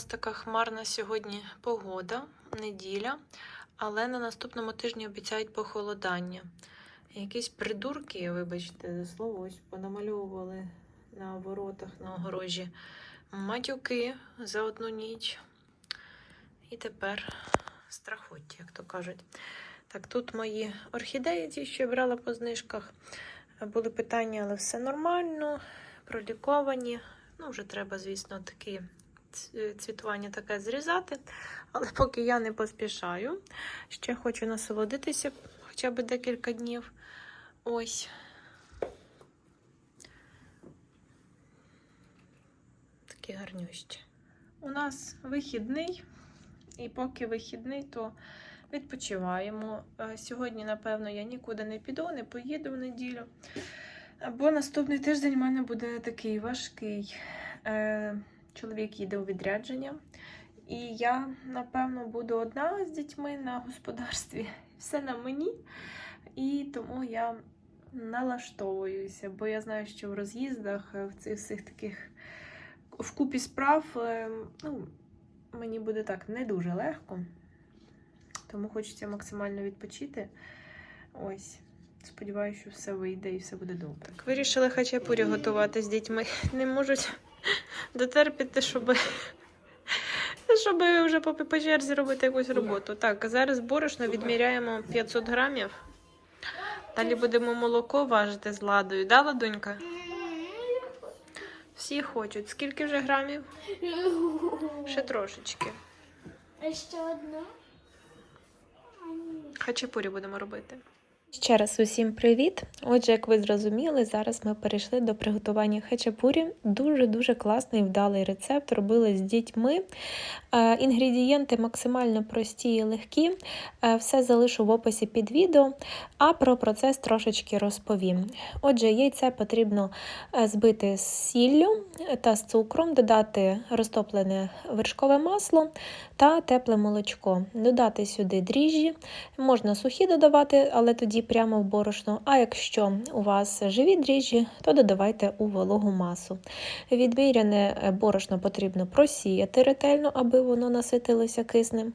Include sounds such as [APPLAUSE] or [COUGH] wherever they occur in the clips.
нас така хмарна сьогодні погода, неділя, але на наступному тижні обіцяють похолодання. Якісь придурки, вибачте за слово, ось понамальовували на воротах на огорожі матюки за одну ніч. І тепер страхоття, як то кажуть. Так, тут мої орхідеї, ті, що я брала по знижках. Були питання, але все нормально, проліковані. Ну, вже треба, звісно, такі цвітування таке зрізати. Але поки я не поспішаю, ще хочу насолодитися хоча б декілька днів. Ось. Такі гарнющі. У нас вихідний, і поки вихідний, то відпочиваємо. Е, Сьогодні, напевно, я нікуди не піду, не поїду в неділю. Бо наступний тиждень в мене буде такий важкий. Чоловік їде у відрядження, і я, напевно, буду одна з дітьми на господарстві. [LAUGHS] Все на мені. І тому я налаштовуюся, бо я знаю, що в роз'їздах, е, в цих всіх таких вкупі справ, е, ну, мені буде так не дуже легко. Тому хочеться максимально відпочити. Ось. Сподіваюся, що все вийде і все буде добре. Так, вирішили хачапурі готувати з дітьми. [LAUGHS] Не можуть дотерпіти, щоб, [LAUGHS] щоб вже по, по черзі робити якусь роботу. Так, зараз борошно відміряємо 500 грамів. Далі будемо молоко важити з ладою. Да, ладунька? Всі хочуть. Скільки вже грамів? Ще трошечки. А ще одна? Хачапурі будемо робити. Ще раз усім привіт! Отже, як ви зрозуміли, зараз ми перейшли до приготування хачапурі. Дуже-дуже класний вдалий рецепт. Робили з дітьми. Е, Інгредієнти максимально прості і легкі. Е, Все залишу в описі під відео, а про процес трошечки розповім. Отже, яйце потрібно е, збити з сіллю та з цукром, додати розтоплене вершкове масло та тепле молочко. Додати сюди дріжджі, можна сухі додавати, але тоді прямо в борошно. А якщо у вас живі дріжджі, то додавайте у вологу масу. Відміряне борошно потрібно просіяти ретельно, аби воно наситилося киснем.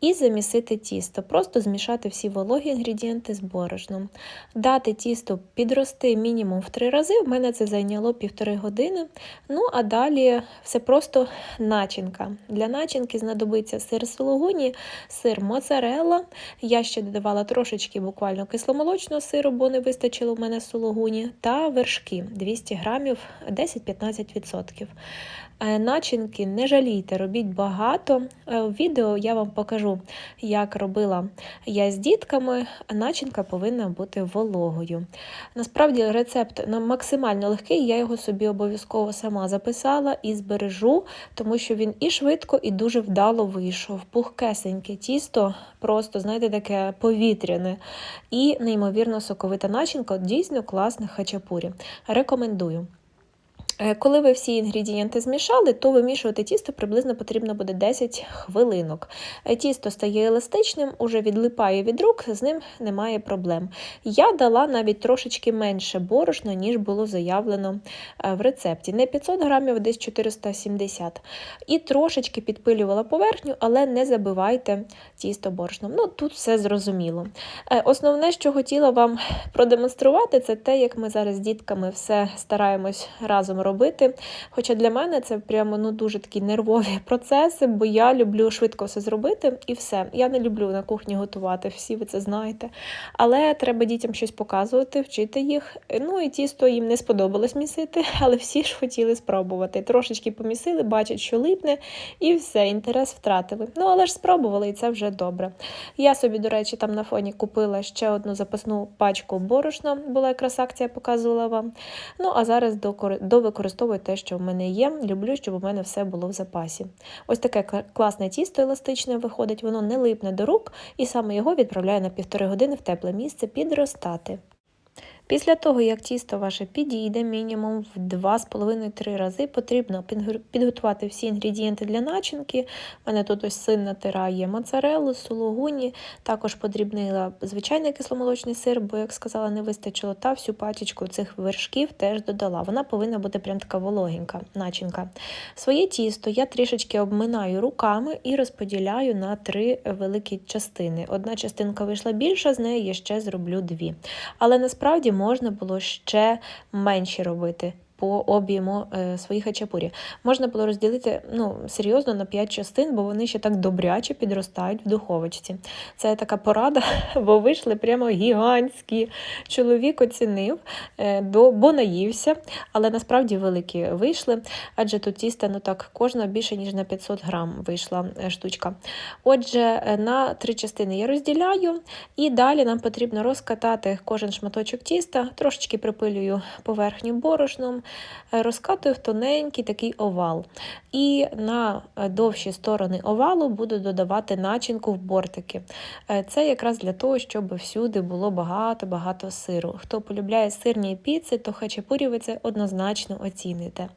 І замісити тісто, просто змішати всі вологі інгредієнти з борошном. Дати тісту підрости мінімум в три рази. В мене це зайняло півтори години. Ну а далі все просто начинка. Для начинки знадобиться сир сулугуні, сир моцарелла. Я ще додавала трошечки буквально кисломолочного сиру, бо не вистачило в мене сулугуні, та вершки 200 грамів 10-15%. Е, Начинки не жалійте, робіть багато. Е, В відео я вам покажу, як робила я з дітками. Начинка повинна бути вологою. Насправді рецепт максимально легкий, я його собі обов'язково сама записала і збережу, тому що він і швидко, і дуже вдало вийшов. Пухкесеньке тісто, просто, знаєте, таке повітряне і неймовірно соковита начинка. Дійсно класна хачапурі. Рекомендую. Е, Коли ви всі інгредієнти змішали, то вимішувати тісто приблизно потрібно буде 10 хвилинок. Е, Тісто стає еластичним, уже відлипає від рук, з ним немає проблем. Я дала навіть трошечки менше борошна, ніж було заявлено е, в рецепті. Не 500 грамів, десь 470. І трошечки підпилювала поверхню, але не забивайте тісто борошном. Ну, тут все зрозуміло. Основне, що хотіла вам продемонструвати, це те, як ми зараз з дітками все стараємось разом робити. Хоча для мене це прямо ну, дуже такі нервові [LAUGHS] процеси, бо я люблю швидко все зробити і все. Я не люблю на кухні готувати, всі ви це знаєте. Але треба дітям щось показувати, вчити їх. Ну і тісто їм не сподобалось місити, [LAUGHS] але всі ж хотіли спробувати. Трошечки помісили, бачать, що липне, і все, інтерес втратили. Ну, але ж спробували, і це вже добре. Я собі, до речі, там на фоні купила ще одну запасну пачку борошна, була якраз акція, показувала вам. Ну, а зараз докори- довикористовую те, що в мене є. Люблю, щоб у мене все було в запасі. Ось таке класне тісто еластичне виходить, воно не липне до рук, і саме його відправляю на півтори години в тепле місце підростати. Після того, як тісто ваше підійде мінімум в 2,5-3 рази, потрібно підготувати всі інгредієнти для начинки. У мене тут ось син натирає моцарелу, сулугуні, також подрібнила звичайний кисломолочний сир, бо, як сказала, не вистачило, та всю пачечку цих вершків теж додала. Вона повинна бути прям така вологенька начинка. Своє тісто я трішечки обминаю руками і розподіляю на три великі частини. Одна частинка вийшла більша, з неї я ще зроблю дві. Але насправді можна було ще менші робити по об'єму е, своїх хачапурі. Можна було розділити ну, серйозно на 5 частин, бо вони ще так добряче підростають в духовочці. Це така порада, [LAUGHS] бо вийшли прямо гігантські. Чоловік оцінив, е, бо наївся, але насправді великі вийшли, адже тут тіста ну так, кожна більше, ніж на 500 грам вийшла е, штучка. Отже, на три частини я розділяю, і далі нам потрібно розкатати кожен шматочок тіста, трошечки припилюю поверхню борошном, розкатую в тоненький такий овал. І на е, довші сторони овалу буду додавати начинку в бортики. Е, Це якраз для того, щоб всюди було багато-багато сиру. Хто полюбляє сирні піци, то хачапурі ви це однозначно оціните.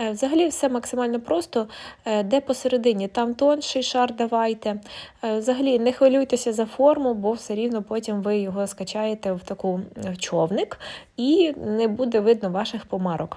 Е, Взагалі все максимально просто, Е, де посередині, там тонший шар давайте. Е, Взагалі не хвилюйтеся за форму, бо все рівно потім ви його скачаєте в таку е, човник і не буде видно ваших помарок.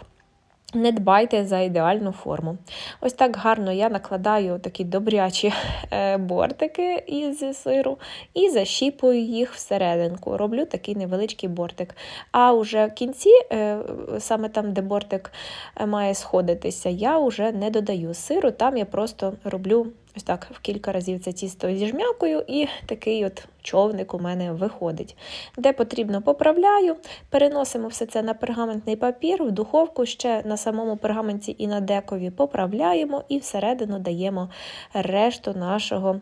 Не дбайте за ідеальну форму. Ось так гарно я накладаю такі добрячі [LAUGHS] е, бортики із сиру і защіпую їх всерединку. Роблю такий невеличкий бортик. А вже в кінці, е, саме там, де бортик е, має сходитися, я вже не додаю сиру, там я просто роблю ось так в кілька разів це тісто зіжмякую, і такий от човник у мене виходить. Де потрібно, поправляю, переносимо все це на пергаментний папір, в духовку ще на самому пергаменті і на декові поправляємо і всередину даємо решту нашого,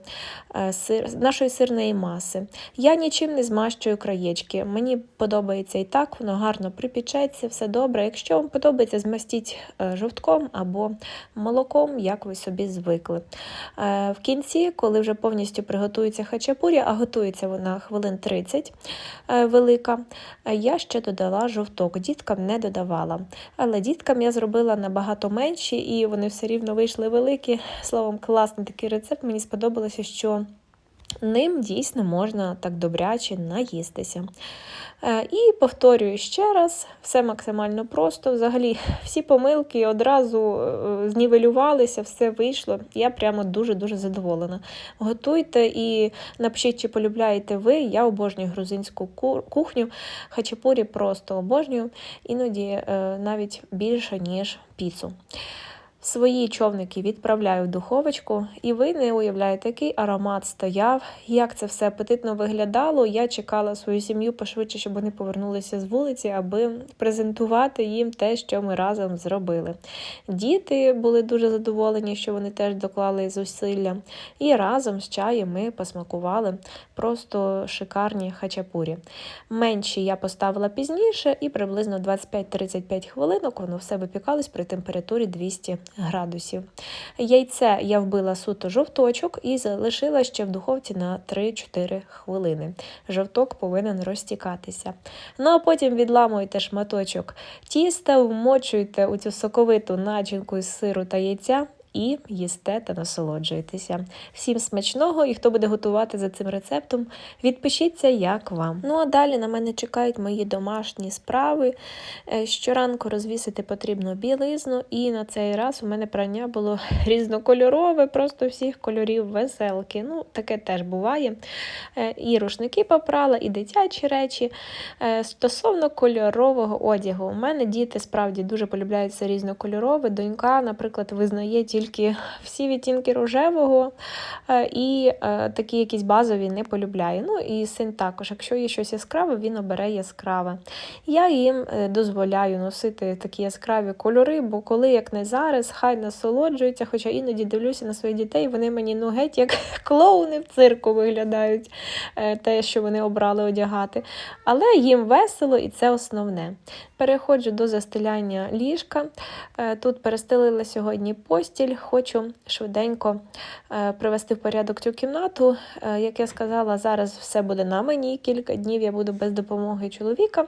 е, нашої сирної маси. Я нічим не змащую краєчки. Мені подобається і так, воно гарно припічеться, все добре. Якщо вам подобається, змастіть е, жовтком або молоком, як ви собі звикли. Е, В кінці, коли вже повністю приготується хачапурі, а готується вона хвилин 30 е, велика, е, я ще додала жовток. Діткам не додавала. Але діткам я зробила набагато менші, і вони все рівно вийшли великі. Словом, класний такий рецепт. Мені сподобалося, що ним дійсно можна так добряче наїстися. Е, І повторюю ще раз, все максимально просто. Взагалі, всі помилки одразу е, знівелювалися, все вийшло. Я прямо дуже-дуже задоволена. Готуйте і напишіть, чи полюбляєте ви. Я обожнюю грузинську кухню. Хачапурі просто обожнюю, іноді е, навіть більше, ніж піцу. Свої човники відправляю в духовочку, і ви не уявляєте, який аромат стояв, як це все апетитно виглядало. Я чекала свою сім'ю пошвидше, щоб вони повернулися з вулиці, аби презентувати їм те, що ми разом зробили. Діти були дуже задоволені, що вони теж доклали зусилля. І разом з чаєм ми посмакували просто шикарні хачапурі. Менші я поставила пізніше, і приблизно 25-35 хвилинок воно все випікалось при температурі 200 градусів. Яйце я вбила суто жовточок і залишила ще в духовці на 3-4 хвилини. Жовток повинен розтікатися. Ну а потім відламуєте шматочок тіста, вмочуєте у цю соковиту начинку із сиру та яйця. І їсте та насолоджуєтеся. Всім смачного, і хто буде готувати за цим рецептом, відпишіться, як вам. Ну а далі на мене чекають мої домашні справи. Е, Щоранку розвісити потрібно білизну, і на цей раз у мене прання було [LAUGHS] різнокольорове, просто всіх кольорів веселки. Ну, таке теж буває. Е, І рушники попрала, і дитячі речі. Е, Стосовно кольорового одягу, у мене діти справді дуже полюбляють все різнокольорове. Донька, наприклад, визнає тільки всі відтінки рожевого е, і е, такі якісь базові не полюбляє. Ну і син також, якщо є щось яскраве, він обере яскраве. Я їм е, дозволяю носити такі яскраві кольори, бо коли як не зараз, хай насолоджуються, хоча іноді дивлюся на своїх дітей, вони мені ну геть як [LAUGHS] клоуни в цирку виглядають, те, що вони обрали одягати. Але їм весело і це основне. Переходжу до застеляння ліжка. Е, Тут перестелила сьогодні постіль. хочу швиденько е, привести в порядок цю кімнату. Е, Як я сказала, зараз все буде на мені. Кілька днів я буду без допомоги чоловіка.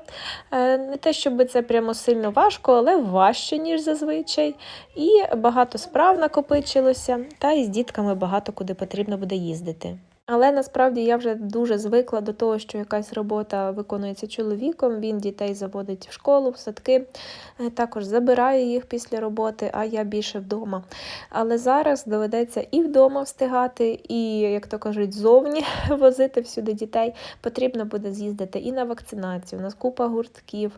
Не те, щоб це прямо сильно важко, але важче, ніж зазвичай. І багато справ накопичилося, та і з дітками багато куди потрібно буде їздити. Але насправді я вже дуже звикла до того, що якась робота виконується чоловіком. Він дітей заводить в школу, в садки, е, також забирає їх після роботи, а я більше вдома. Але зараз доведеться і вдома встигати, і, як то кажуть, зовні [LAUGHS] возити всюди дітей. Потрібно буде з'їздити і на вакцинацію. У нас купа гуртків.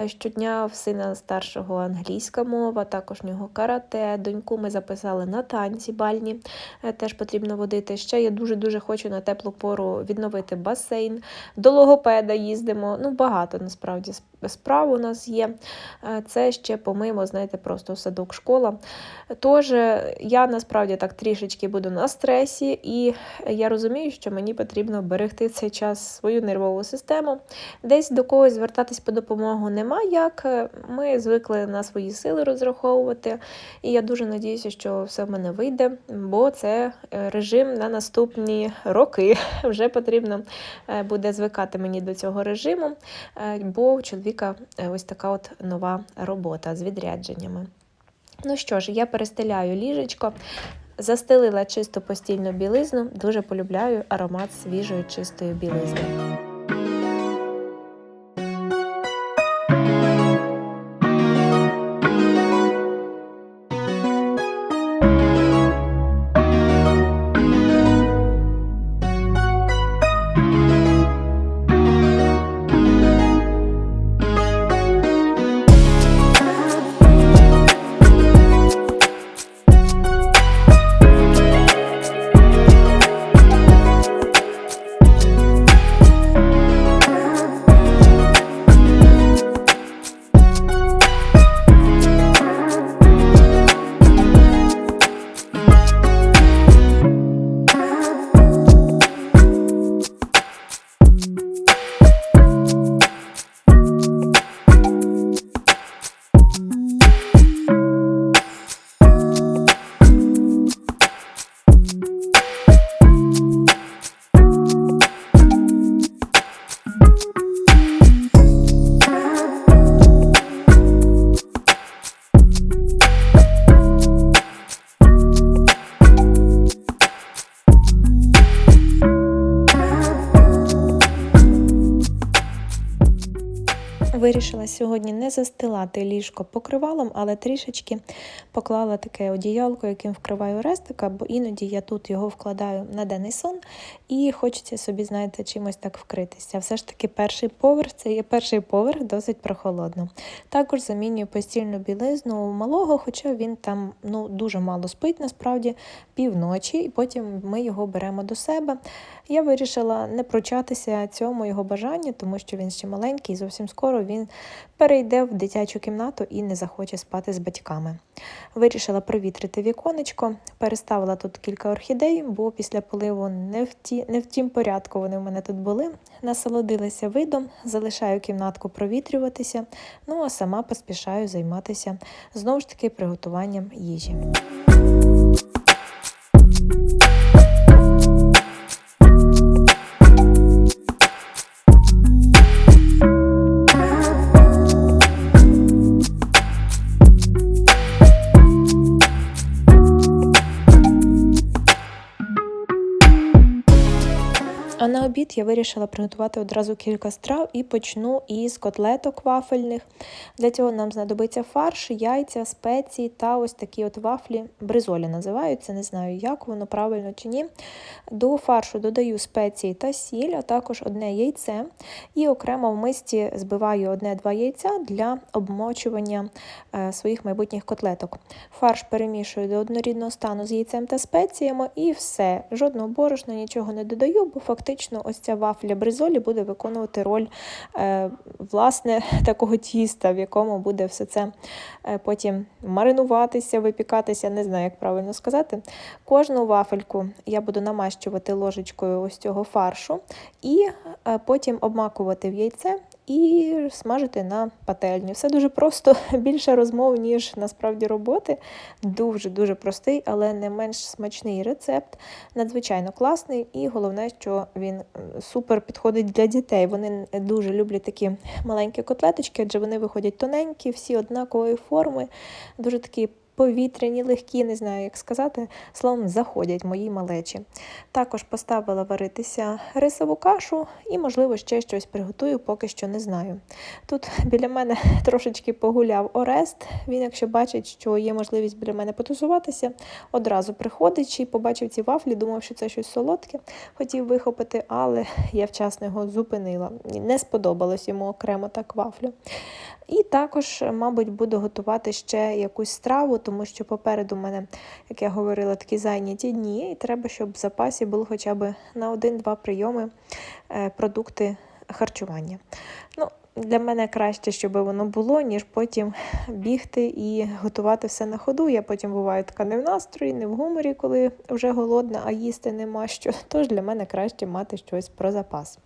Е, Щодня в сина старшого англійська мова, також в нього карате. Доньку ми записали на танці бальні. Е, Теж потрібно водити. Ще я дуже дуже хочу на теплу пору відновити басейн. До логопеда їздимо. Ну, багато насправді сп- справ у нас є. Е, Це ще помимо, знаєте, просто садок, школа. Тож е, я насправді так трішечки буду на стресі, і я розумію, що мені потрібно берегти цей час свою нервову систему. Десь до когось звертатись по допомогу нема як. Е, Ми звикли на свої сили розраховувати. І я дуже надіюся, що все в мене вийде, бо це режим на наступні роки. [LAUGHS] Вже потрібно буде звикати мені до цього режиму, бо у чоловіка е, ось така от нова робота з відрядженнями. Ну що ж, я перестеляю ліжечко. Застелила чисту постільну білизну, дуже полюбляю аромат свіжої чистої білизни. Вирішила сьогодні не застилати ліжко покривалом, але трішечки поклала таке одіялко, яким вкриваю рестика, бо іноді я тут його вкладаю на денний сон і хочеться собі, знаєте, чимось так вкритися. Все ж таки, перший поверх це є перший поверх, досить прохолодно. Також замінюю постільну білизну у малого, хоча він там ну, дуже мало спить, насправді, півночі, і потім ми його беремо до себе. Я вирішила не пручатися цьому його бажанню, тому що він ще маленький, і зовсім скоро він перейде в дитячу кімнату і не захоче спати з батьками. Вирішила провітрити віконечко, переставила тут кілька орхідей, бо після поливу не в, ті, не в тім порядку вони в мене тут були. Насолодилася видом, залишаю кімнатку провітрюватися, ну а сама поспішаю займатися знову ж таки приготуванням їжі. Обід я вирішила приготувати одразу кілька страв і почну із котлеток вафельних. Для цього нам знадобиться фарш, яйця, спеції та ось такі от вафлі, бризолі називаються, не знаю, як воно правильно чи ні. До фаршу додаю спеції та сіль, а також одне яйце. І окремо в мисці збиваю одне-два яйця для обмочування е, своїх майбутніх котлеток. Фарш перемішую до однорідного стану з яйцем та спеціями, і все. Жодного борошна, нічого не додаю, бо фактично ось ця вафля бризолі буде виконувати роль е, власне [LAUGHS] такого тіста, в якому буде все це е, потім маринуватися, випікатися, не знаю, як правильно сказати. Кожну вафельку я буду намащувати ложечкою ось цього фаршу і е, потім обмакувати в яйце і смажити на пательні. Все дуже просто, [LAUGHS] більше розмов, ніж насправді роботи. Дуже-дуже простий, але не менш смачний рецепт. Надзвичайно класний, і головне, що він супер підходить для дітей. Вони дуже люблять такі маленькі котлеточки, адже вони виходять тоненькі, всі однакової форми, дуже такі повітряні, легкі, не знаю, як сказати, словом, заходять мої малечі. Також поставила варитися рисову кашу і, можливо, ще щось приготую, поки що не знаю. Тут біля мене [LAUGHS] трошечки погуляв Орест. Він, якщо бачить, що є можливість біля мене потусуватися, одразу приходить і побачив ці вафлі, думав, що це щось солодке, хотів вихопити, але я вчасно його зупинила. Не сподобалось йому окремо так вафлю. І також, мабуть, буду готувати ще якусь страву, тому що попереду в мене, як я говорила, такі зайняті дні, і треба, щоб в запасі було хоча б на один-два прийоми е, продукти харчування. Ну, для мене краще, щоб воно було, ніж потім бігти і готувати все на ходу. Я потім буваю така не в настрої, не в гуморі, коли вже голодна, а їсти нема що. Тож для мене краще мати щось про запас.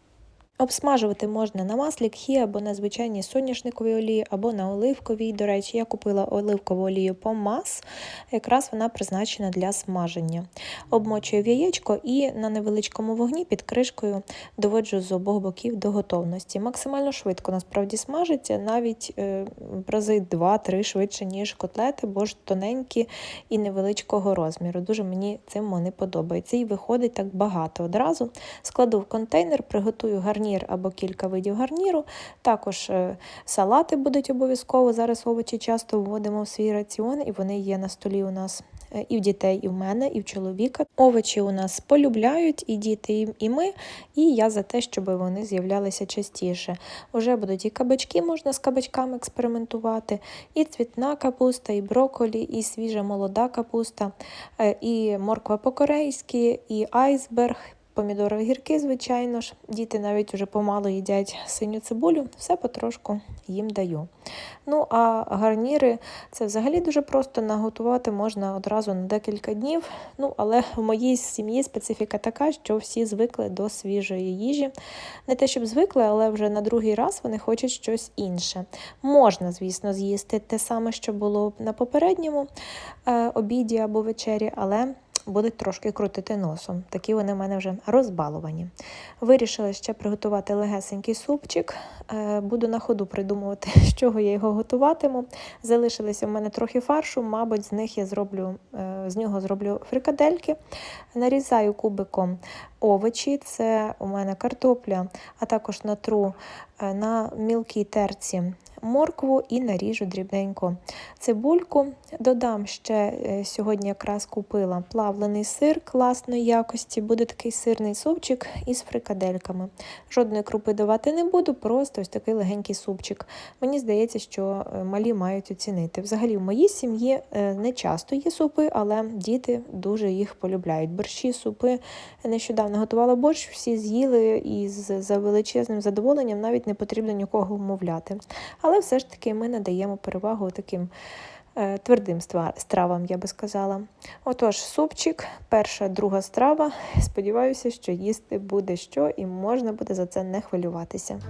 Обсмажувати можна на маслі кхі або на звичайній соняшниковій олії, або на оливковій. До речі, я купила оливкову олію помас, якраз вона призначена для смаження. Обмочую в яєчко і на невеличкому вогні під кришкою доводжу з обох боків до готовності. Максимально швидко насправді смажиться, навіть е, рази 2-3 швидше, ніж котлети, бо ж тоненькі і невеличкого розміру. Дуже мені цим вони подобаються. І виходить так багато одразу. Складу в контейнер, приготую гарнір або кілька видів гарніру. Також е, салати будуть обов'язково. Зараз овочі часто вводимо в свій раціон, і вони є на столі у нас е, і в дітей, і в мене, і в чоловіка. Овочі у нас полюбляють і діти, і- ми. І я за те, щоб вони з'являлися частіше. Уже будуть і кабачки, можна з кабачками експериментувати, і цвітна капуста, і броколі, і свіжа молода капуста, е, і морква по-корейськи, і айсберг. Помідори огірки, звичайно ж. Діти навіть вже помало їдять синю цибулю, все потрошку їм даю. Ну, а гарніри це взагалі дуже просто наготувати можна одразу на декілька днів. Ну, але в моїй сім'ї специфіка така, що всі звикли до свіжої їжі. Не те, щоб звикли, але вже на другий раз вони хочуть щось інше. Можна, звісно, з'їсти те саме, що було на попередньому е, обіді або вечері, але будуть трошки крутити носом. Такі вони в мене вже розбаловані. Вирішила ще приготувати легесенький супчик. Е, Буду на ходу придумувати, [LAUGHS] з чого я його готуватиму. Залишилося в мене трохи фаршу, мабуть, з них я зроблю, е, з нього зроблю фрикадельки. Нарізаю кубиком овочі, це у мене картопля, а також натру е, на мілкій терці моркву і наріжу дрібненько цибульку. Додам ще е, сьогодні якраз купила плавлений сир класної якості. Буде такий сирний супчик із фрикадельками. Жодної крупи давати не буду, просто ось такий легенький супчик. Мені здається, що е, малі мають оцінити. Взагалі, в моїй сім'ї не часто є супи, але діти дуже їх полюбляють. Борщі, супи. Нещодавно готувала борщ, всі з'їли і за величезним задоволенням навіть не потрібно нікого вмовляти. Але все ж таки ми надаємо перевагу таким е, твердим стравам, я би сказала. Отож, супчик, перша, друга страва. Сподіваюся, що їсти буде що, і можна буде за це не хвилюватися.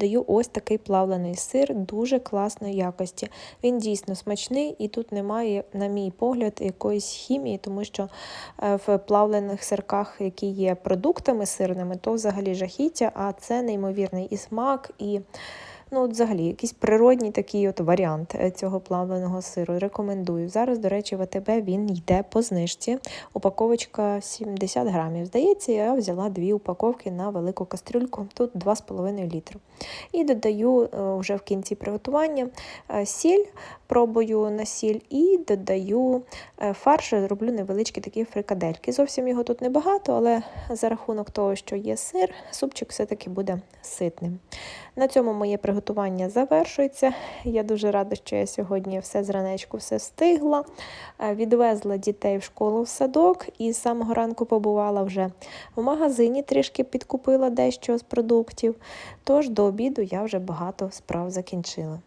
Додаю ось такий плавлений сир дуже класної якості. Він дійсно смачний і тут немає, на мій погляд, якоїсь хімії, тому що е, в плавлених сирках, які є продуктами сирними, то взагалі жахіття, а це неймовірний і смак, і ну, от взагалі якийсь природній такий от варіант е, цього плавленого сиру. Рекомендую. Зараз, до речі, в АТБ він йде по знижці. Упаковочка 70 грамів. Здається, я взяла дві упаковки на велику кастрюльку, тут 2,5 літру. І додаю е, вже в кінці приготування е, сіль, пробую на сіль, і додаю фарш, роблю невеличкі такі фрикадельки. Зовсім його тут небагато, але за рахунок того, що є сир, супчик все-таки буде ситним. На цьому моє приготування завершується. Я дуже рада, що я сьогодні все зранечку все встигла. Е, Відвезла дітей в школу в садок і з самого ранку побувала вже в магазині, трішки підкупила дещо з продуктів. Тож до обіду я вже багато справ закінчила.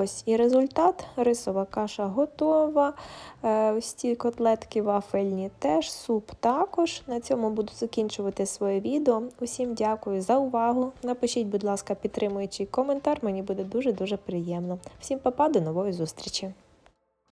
Ось і результат. Рисова каша готова. Е, Ось ці котлетки вафельні теж, суп також. На цьому буду закінчувати своє відео. Усім дякую за увагу. Напишіть, будь ласка, підтримуючий коментар, мені буде дуже-дуже приємно. Всім па-па, до нової зустрічі!